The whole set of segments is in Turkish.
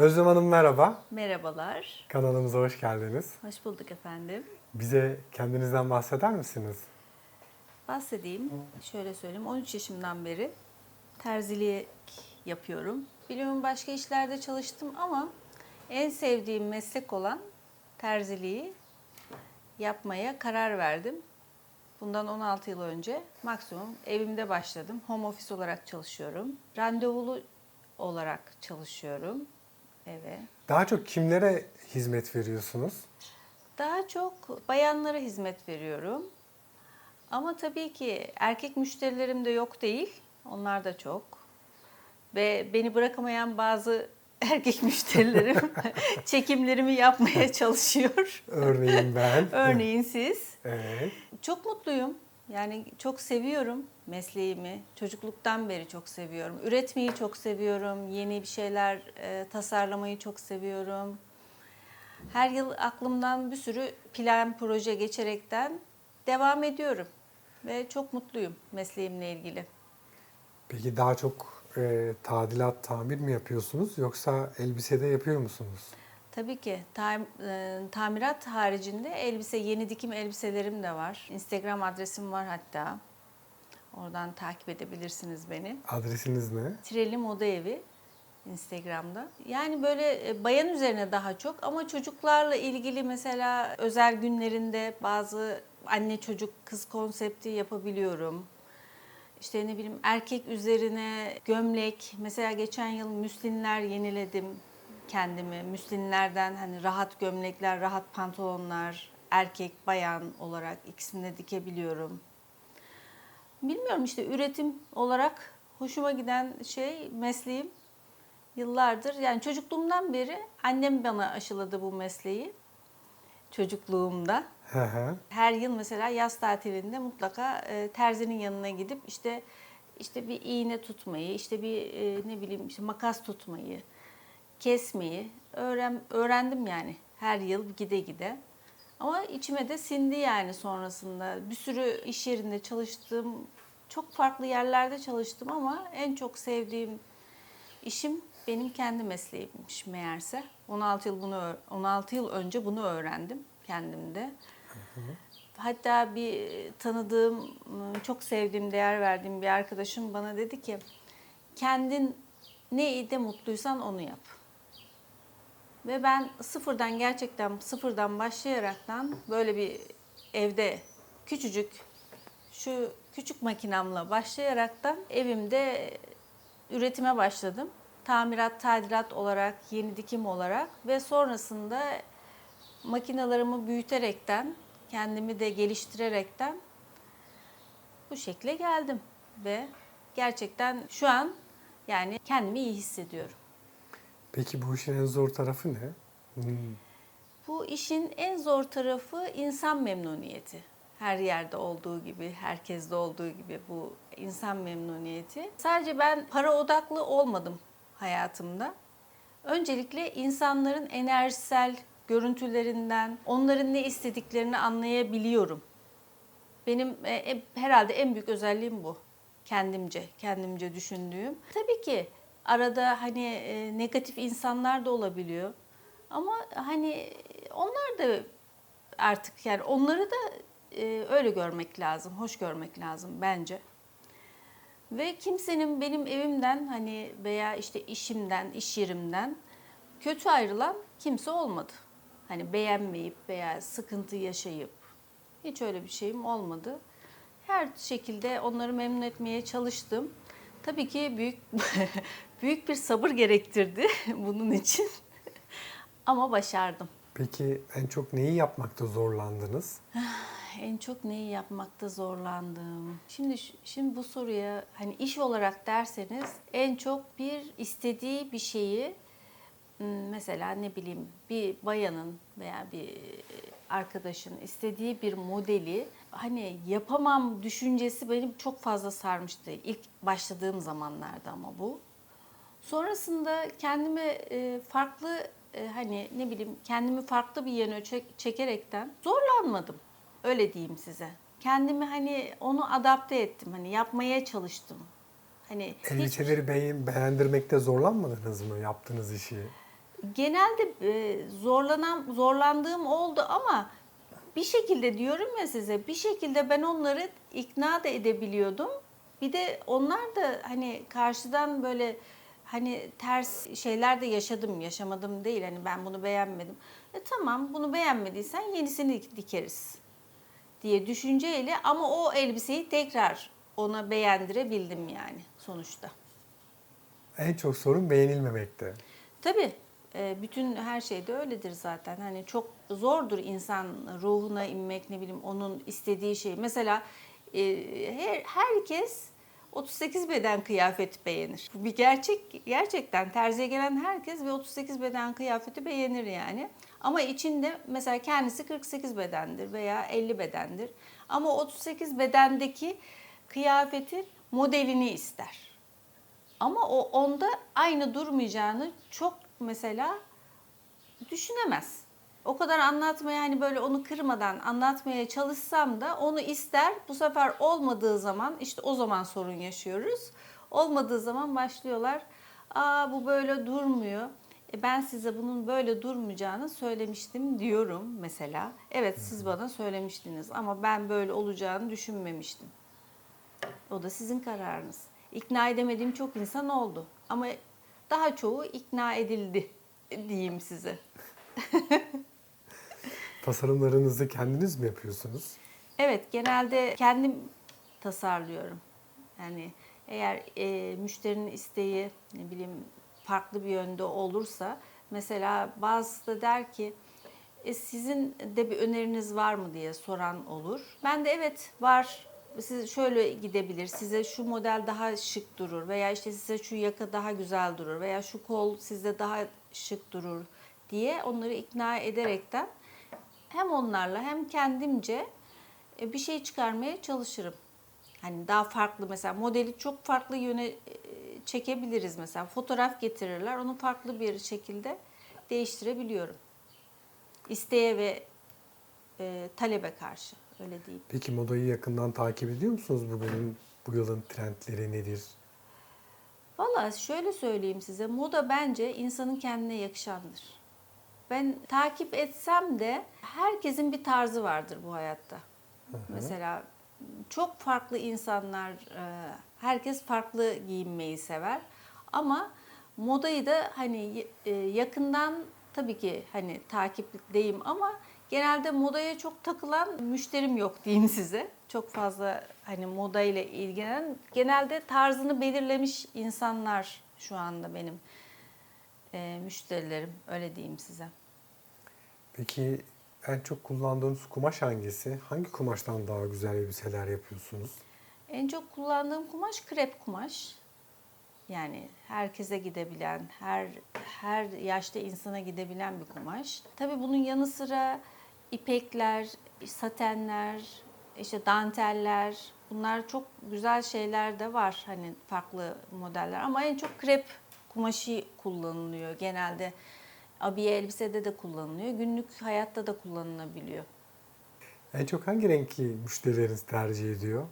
Özlem Hanım merhaba. Merhabalar. Kanalımıza hoş geldiniz. Hoş bulduk efendim. Bize kendinizden bahseder misiniz? Bahsedeyim. Şöyle söyleyeyim. 13 yaşımdan beri terzilik yapıyorum. Biliyorum başka işlerde çalıştım ama en sevdiğim meslek olan terziliği yapmaya karar verdim. Bundan 16 yıl önce maksimum evimde başladım. Home office olarak çalışıyorum. Randevulu olarak çalışıyorum eve. Daha çok kimlere hizmet veriyorsunuz? Daha çok bayanlara hizmet veriyorum. Ama tabii ki erkek müşterilerim de yok değil. Onlar da çok. Ve beni bırakamayan bazı erkek müşterilerim çekimlerimi yapmaya çalışıyor. Örneğin ben. Örneğin siz. Evet. Çok mutluyum. Yani çok seviyorum mesleğimi. Çocukluktan beri çok seviyorum. Üretmeyi çok seviyorum. Yeni bir şeyler e, tasarlamayı çok seviyorum. Her yıl aklımdan bir sürü plan, proje geçerekten devam ediyorum. Ve çok mutluyum mesleğimle ilgili. Peki daha çok e, tadilat, tamir mi yapıyorsunuz yoksa elbisede yapıyor musunuz? Tabii ki tam, e, tamirat haricinde elbise, yeni dikim elbiselerim de var. Instagram adresim var hatta. Oradan takip edebilirsiniz beni. Adresiniz ne? Tireli Moda Evi Instagram'da. Yani böyle e, bayan üzerine daha çok ama çocuklarla ilgili mesela özel günlerinde bazı anne çocuk kız konsepti yapabiliyorum. İşte ne bileyim erkek üzerine gömlek. Mesela geçen yıl müslinler yeniledim kendimi. Müslinlerden hani rahat gömlekler, rahat pantolonlar, erkek, bayan olarak ikisini de dikebiliyorum. Bilmiyorum işte üretim olarak hoşuma giden şey mesleğim yıllardır. Yani çocukluğumdan beri annem bana aşıladı bu mesleği. Çocukluğumda. Hı hı. Her yıl mesela yaz tatilinde mutlaka e, terzinin yanına gidip işte işte bir iğne tutmayı, işte bir e, ne bileyim işte makas tutmayı, kesmeyi öğren öğrendim yani her yıl gide gide. Ama içime de sindi yani sonrasında. Bir sürü iş yerinde çalıştım. Çok farklı yerlerde çalıştım ama en çok sevdiğim işim benim kendi mesleğimmiş meğerse. 16 yıl bunu öğ- 16 yıl önce bunu öğrendim kendimde. Hatta bir tanıdığım, çok sevdiğim, değer verdiğim bir arkadaşım bana dedi ki kendin ne de mutluysan onu yap. Ve ben sıfırdan gerçekten sıfırdan başlayaraktan böyle bir evde küçücük şu küçük makinamla başlayaraktan evimde üretime başladım. Tamirat, tadilat olarak, yeni dikim olarak ve sonrasında makinalarımı büyüterekten, kendimi de geliştirerekten bu şekle geldim ve gerçekten şu an yani kendimi iyi hissediyorum. Peki bu işin en zor tarafı ne? Hmm. Bu işin en zor tarafı insan memnuniyeti. Her yerde olduğu gibi, herkeste olduğu gibi bu insan memnuniyeti. Sadece ben para odaklı olmadım hayatımda. Öncelikle insanların enerjisel görüntülerinden, onların ne istediklerini anlayabiliyorum. Benim e, e, herhalde en büyük özelliğim bu. Kendimce, kendimce düşündüğüm. Tabii ki arada hani e, negatif insanlar da olabiliyor. Ama hani onlar da artık yani onları da e, öyle görmek lazım, hoş görmek lazım bence. Ve kimsenin benim evimden hani veya işte işimden, iş yerimden kötü ayrılan kimse olmadı. Hani beğenmeyip veya sıkıntı yaşayıp hiç öyle bir şeyim olmadı. Her şekilde onları memnun etmeye çalıştım. Tabii ki büyük büyük bir sabır gerektirdi bunun için. Ama başardım. Peki en çok neyi yapmakta zorlandınız? En çok neyi yapmakta zorlandım? Şimdi şimdi bu soruya hani iş olarak derseniz en çok bir istediği bir şeyi mesela ne bileyim bir bayanın veya bir arkadaşın istediği bir modeli hani yapamam düşüncesi benim çok fazla sarmıştı ilk başladığım zamanlarda ama bu. Sonrasında kendime e, farklı e, hani ne bileyim kendimi farklı bir yöne çek- çekerekten zorlanmadım. Öyle diyeyim size. Kendimi hani onu adapte ettim. Hani yapmaya çalıştım. Hani hiç- Elbiseleri beğen- beğendirmekte zorlanmadınız mı yaptığınız işi? Genelde e, zorlanan zorlandığım oldu ama bir şekilde diyorum ya size bir şekilde ben onları ikna da edebiliyordum. Bir de onlar da hani karşıdan böyle hani ters şeyler de yaşadım, yaşamadım değil. Hani ben bunu beğenmedim. E tamam bunu beğenmediysen yenisini dikeriz diye düşünceyle ama o elbiseyi tekrar ona beğendirebildim yani sonuçta. En çok sorun beğenilmemekte. Tabii bütün her şeyde öyledir zaten. Hani çok zordur insan ruhuna inmek ne bileyim onun istediği şey. Mesela e, her, herkes 38 beden kıyafet beğenir. Bu bir gerçek gerçekten terziye gelen herkes ve 38 beden kıyafeti beğenir yani. Ama içinde mesela kendisi 48 bedendir veya 50 bedendir. Ama 38 bedendeki kıyafetin modelini ister. Ama o onda aynı durmayacağını çok mesela düşünemez. O kadar anlatmaya hani böyle onu kırmadan anlatmaya çalışsam da onu ister. Bu sefer olmadığı zaman işte o zaman sorun yaşıyoruz. Olmadığı zaman başlıyorlar. Aa bu böyle durmuyor. E ben size bunun böyle durmayacağını söylemiştim diyorum mesela. Evet siz bana söylemiştiniz ama ben böyle olacağını düşünmemiştim. O da sizin kararınız. İkna edemediğim çok insan oldu. Ama daha çoğu ikna edildi diyeyim size. Tasarımlarınızı kendiniz mi yapıyorsunuz? Evet, genelde kendim tasarlıyorum. Yani eğer e, müşterinin isteği ne bileyim farklı bir yönde olursa mesela bazısı da der ki e, sizin de bir öneriniz var mı diye soran olur. Ben de evet var. Siz şöyle gidebilir. Size şu model daha şık durur veya işte size şu yaka daha güzel durur veya şu kol sizde daha şık durur diye onları ikna ederekten hem onlarla hem kendimce e, bir şey çıkarmaya çalışırım. Hani daha farklı mesela modeli çok farklı yöne e, çekebiliriz mesela. Fotoğraf getirirler onu farklı bir şekilde değiştirebiliyorum. İsteğe ve e, talebe karşı öyle diyeyim. Peki modayı yakından takip ediyor musunuz? Bugünün, bu yılın trendleri nedir? Valla şöyle söyleyeyim size moda bence insanın kendine yakışandır. Ben takip etsem de herkesin bir tarzı vardır bu hayatta. Mesela çok farklı insanlar, e, herkes farklı giyinmeyi sever. Ama modayı da hani e, yakından tabii ki hani takipteyim ama genelde modaya çok takılan müşterim yok diyeyim size. Çok fazla hani moda ile ilgilenen genelde tarzını belirlemiş insanlar şu anda benim e, müşterilerim öyle diyeyim size. Peki en çok kullandığınız kumaş hangisi? Hangi kumaştan daha güzel elbiseler yapıyorsunuz? En çok kullandığım kumaş krep kumaş. Yani herkese gidebilen, her her yaşta insana gidebilen bir kumaş. Tabii bunun yanı sıra ipekler, satenler, işte danteller, bunlar çok güzel şeyler de var hani farklı modeller ama en çok krep kumaşı kullanılıyor genelde. Abiye elbisede de kullanılıyor, günlük hayatta da kullanılabiliyor. En çok hangi renki müşterileriniz tercih ediyor?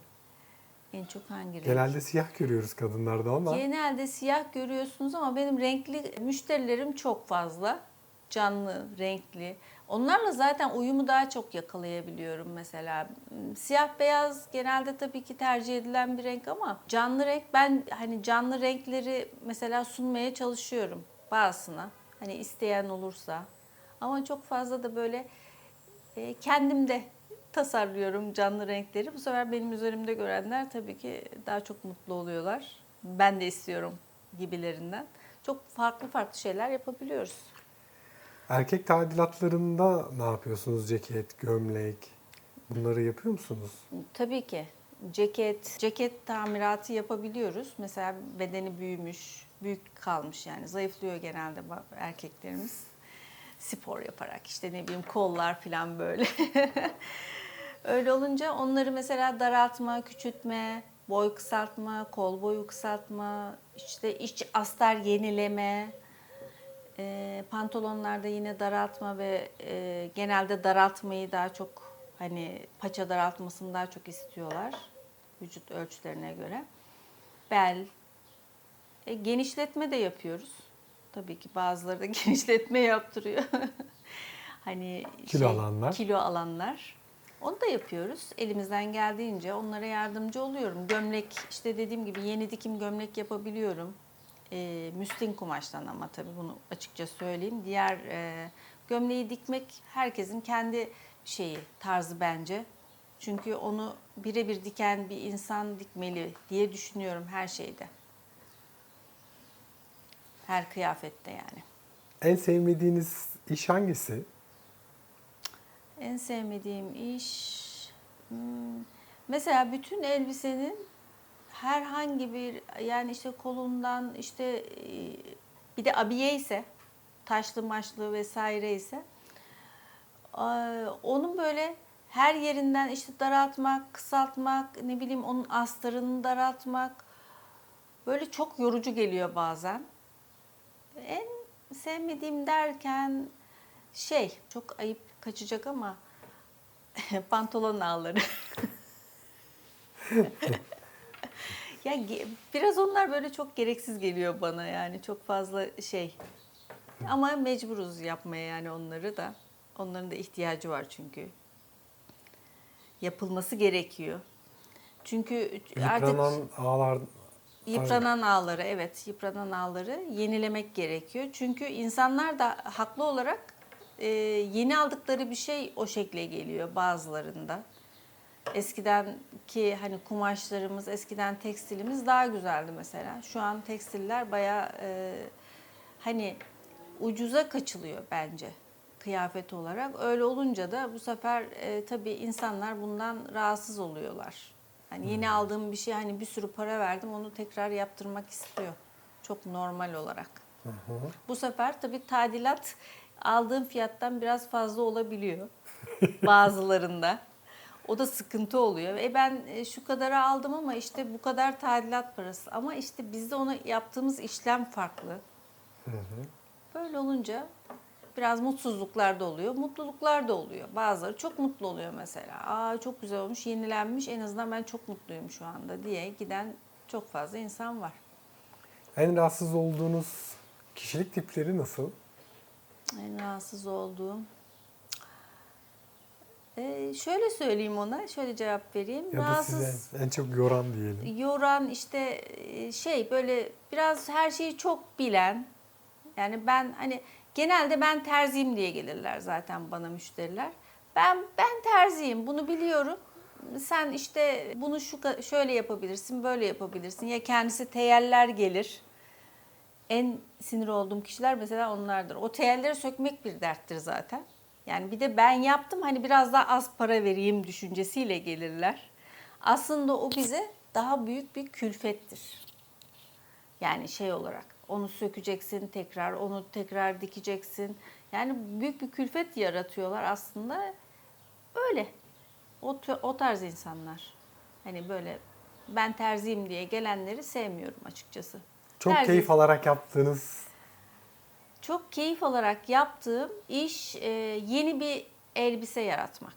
En çok hangi renk? Genelde siyah görüyoruz kadınlarda ama Genelde siyah görüyorsunuz ama benim renkli müşterilerim çok fazla. Canlı, renkli. Onlarla zaten uyumu daha çok yakalayabiliyorum mesela. Siyah beyaz genelde tabii ki tercih edilen bir renk ama canlı renk ben hani canlı renkleri mesela sunmaya çalışıyorum bazısına. Hani isteyen olursa. Ama çok fazla da böyle e, kendim de tasarlıyorum canlı renkleri. Bu sefer benim üzerimde görenler tabii ki daha çok mutlu oluyorlar. Ben de istiyorum gibilerinden. Çok farklı farklı şeyler yapabiliyoruz. Erkek tadilatlarında ne yapıyorsunuz? Ceket, gömlek bunları yapıyor musunuz? Tabii ki ceket, ceket tamiratı yapabiliyoruz. Mesela bedeni büyümüş, büyük kalmış yani zayıflıyor genelde erkeklerimiz. Spor yaparak işte ne bileyim kollar falan böyle. Öyle olunca onları mesela daraltma, küçültme, boy kısaltma, kol boyu kısaltma, işte iç astar yenileme, e, pantolonlarda yine daraltma ve e, genelde daraltmayı daha çok hani paça daraltmasını daha çok istiyorlar vücut ölçülerine göre. Bel, e, genişletme de yapıyoruz. Tabii ki bazıları da genişletme yaptırıyor. hani Kilo alanlar. Kilo alanlar. Onu da yapıyoruz. Elimizden geldiğince onlara yardımcı oluyorum. Gömlek işte dediğim gibi yeni dikim gömlek yapabiliyorum. E, müslin kumaştan ama tabii bunu açıkça söyleyeyim. Diğer e, gömleği dikmek herkesin kendi şeyi, tarzı bence. Çünkü onu birebir diken bir insan dikmeli diye düşünüyorum her şeyde. Her kıyafette yani. En sevmediğiniz iş hangisi? En sevmediğim iş hmm, mesela bütün elbisenin herhangi bir yani işte kolundan işte e, bir de abiye ise taşlı maçlı vesaire ise e, onun böyle her yerinden işte daraltmak, kısaltmak, ne bileyim onun astarını daraltmak böyle çok yorucu geliyor bazen. En sevmediğim derken şey çok ayıp kaçacak ama pantolon ağları. ya biraz onlar böyle çok gereksiz geliyor bana yani çok fazla şey. Ama mecburuz yapmaya yani onları da. Onların da ihtiyacı var çünkü. Yapılması gerekiyor. Çünkü artık Yıpranan ağlar Yıpranan ağları evet yıpranan ağları yenilemek gerekiyor. Çünkü insanlar da haklı olarak e, yeni aldıkları bir şey o şekle geliyor bazılarında. Eskiden ki hani kumaşlarımız, eskiden tekstilimiz daha güzeldi mesela. Şu an tekstiller bayağı e, hani ucuza kaçılıyor bence kıyafet olarak. Öyle olunca da bu sefer e, tabii insanlar bundan rahatsız oluyorlar. Hani yeni aldığım bir şey hani bir sürü para verdim onu tekrar yaptırmak istiyor. Çok normal olarak. Bu sefer tabii tadilat aldığım fiyattan biraz fazla olabiliyor bazılarında. O da sıkıntı oluyor. E ben e, şu kadara aldım ama işte bu kadar tadilat parası. Ama işte bizde ona yaptığımız işlem farklı. Böyle olunca biraz mutsuzluklar da oluyor, mutluluklar da oluyor. Bazıları çok mutlu oluyor mesela. Aa çok güzel olmuş, yenilenmiş. En azından ben çok mutluyum şu anda diye giden çok fazla insan var. En rahatsız olduğunuz kişilik tipleri nasıl? En rahatsız olduğum. Ee, şöyle söyleyeyim ona, şöyle cevap vereyim. Ya da rahatsız size en çok yoran diyelim. yoran işte e, şey böyle biraz her şeyi çok bilen yani ben hani genelde ben terziyim diye gelirler zaten bana müşteriler. Ben ben terziyim bunu biliyorum. Sen işte bunu şu şöyle yapabilirsin, böyle yapabilirsin. Ya kendisi teyeller gelir. En sinir olduğum kişiler mesela onlardır. O teyelleri sökmek bir derttir zaten. Yani bir de ben yaptım hani biraz daha az para vereyim düşüncesiyle gelirler. Aslında o bize daha büyük bir külfettir. Yani şey olarak onu sökeceksin tekrar, onu tekrar dikeceksin. Yani büyük bir külfet yaratıyorlar aslında. Öyle. O, o tarz insanlar. Hani böyle ben terziyim diye gelenleri sevmiyorum açıkçası. Çok Terzi- keyif alarak yaptığınız çok keyif alarak yaptığım iş e, yeni bir elbise yaratmak.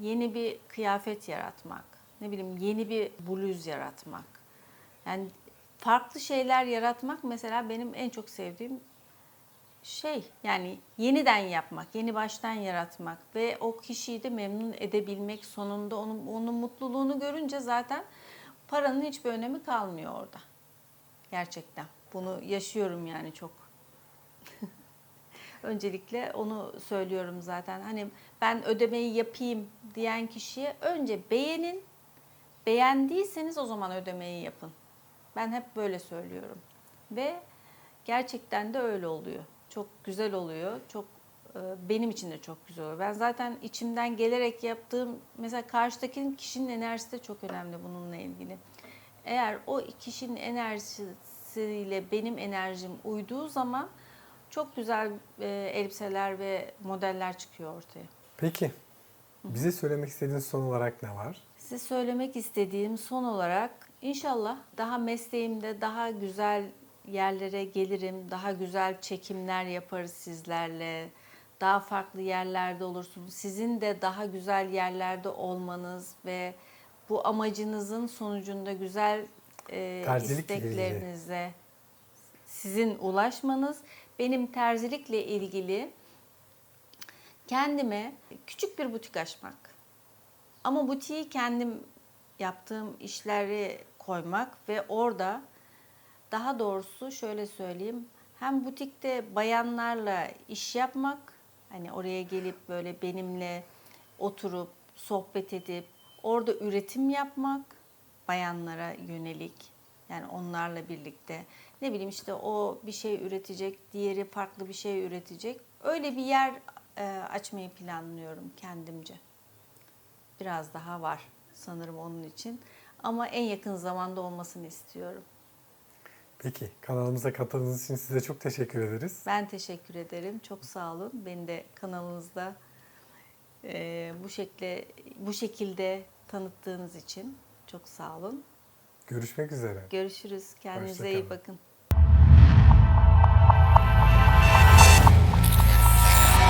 Yeni bir kıyafet yaratmak. Ne bileyim yeni bir bluz yaratmak. Yani farklı şeyler yaratmak mesela benim en çok sevdiğim şey. Yani yeniden yapmak, yeni baştan yaratmak ve o kişiyi de memnun edebilmek sonunda onun, onun mutluluğunu görünce zaten paranın hiçbir önemi kalmıyor orada. Gerçekten. Bunu yaşıyorum yani çok. Öncelikle onu söylüyorum zaten. Hani ben ödemeyi yapayım diyen kişiye önce beğenin. Beğendiyseniz o zaman ödemeyi yapın. Ben hep böyle söylüyorum. Ve gerçekten de öyle oluyor. Çok güzel oluyor. Çok e, benim için de çok güzel oluyor. Ben zaten içimden gelerek yaptığım mesela karşıdaki kişinin enerjisi de çok önemli bununla ilgili. Eğer o kişinin enerjisiyle benim enerjim uyduğu zaman çok güzel e, elbiseler ve modeller çıkıyor ortaya. Peki bize söylemek istediğiniz son olarak ne var? Size söylemek istediğim son olarak inşallah daha mesleğimde daha güzel yerlere gelirim, daha güzel çekimler yaparız sizlerle, daha farklı yerlerde olursunuz. Sizin de daha güzel yerlerde olmanız ve bu amacınızın sonucunda güzel e, isteklerinize sizin ulaşmanız benim terzilikle ilgili kendime küçük bir butik açmak. Ama butiği kendim yaptığım işleri koymak ve orada daha doğrusu şöyle söyleyeyim. Hem butikte bayanlarla iş yapmak, hani oraya gelip böyle benimle oturup sohbet edip orada üretim yapmak bayanlara yönelik. Yani onlarla birlikte ne bileyim işte o bir şey üretecek, diğeri farklı bir şey üretecek. Öyle bir yer e, açmayı planlıyorum kendimce. Biraz daha var sanırım onun için. Ama en yakın zamanda olmasını istiyorum. Peki kanalımıza katıldığınız için size çok teşekkür ederiz. Ben teşekkür ederim. Çok sağ olun. Beni de kanalınızda e, bu şekilde bu şekilde tanıttığınız için çok sağ olun. Görüşmek üzere. Görüşürüz. Kendinize iyi bakın.